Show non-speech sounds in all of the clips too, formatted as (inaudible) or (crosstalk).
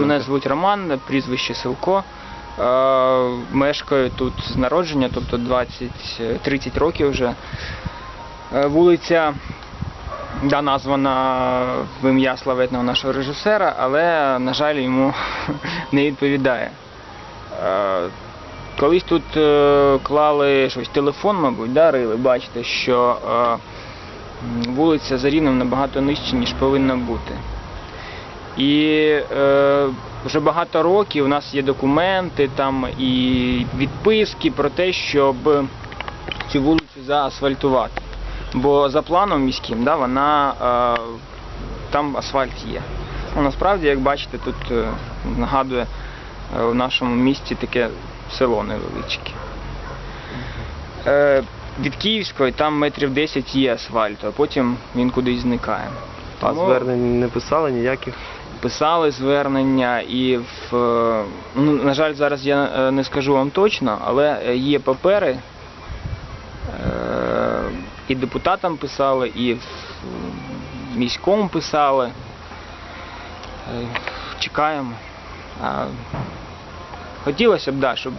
Мене звуть Роман, прізвище Силко. Е, Мешкаю тут з народження, тобто 20-30 років вже. Е, Вулиця да, названа в ім'я славетного нашого режисера, але, на жаль, йому (laughs) не відповідає. Е, Колись тут клали щось, телефон, мабуть, да, рили, бачите, що вулиця за рівнем набагато нижче, ніж повинна бути. І е, вже багато років у нас є документи там і відписки про те, щоб цю вулицю заасфальтувати. Бо за планом міським да, вона, е, там асфальт є. Ну, насправді, як бачите, тут е, нагадує е, в нашому місті таке село невеличке. Е, від Київської там метрів 10 є асфальту, а потім він кудись зникає. А Тому- звернень не писали ніяких. Писали звернення і в е, ну, на жаль, зараз я е, не скажу вам точно, але е, є папери. І депутатам писали, і в міському писали. Чекаємо. Хотілося б, да, щоб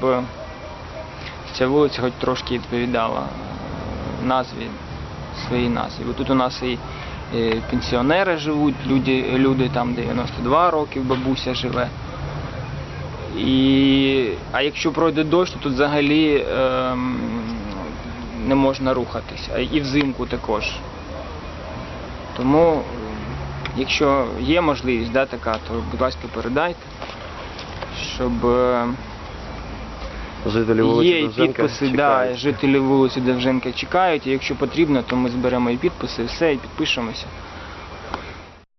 ця вулиця хоч трошки відповідала назві, своїй назві. Бо тут у нас і пенсіонери живуть, люди, люди там 92 роки, бабуся живе. І, а якщо пройде дощ, то тут взагалі ем, не можна рухатися. І взимку також. Тому, е, якщо є можливість да, така, то будь ласка, передайте, щоб. е, Жителі вулиці Є і Довженка підписи, да, чекають. жителі вулиці Довженка чекають. І якщо потрібно, то ми зберемо і підписи, і все, і підпишемося.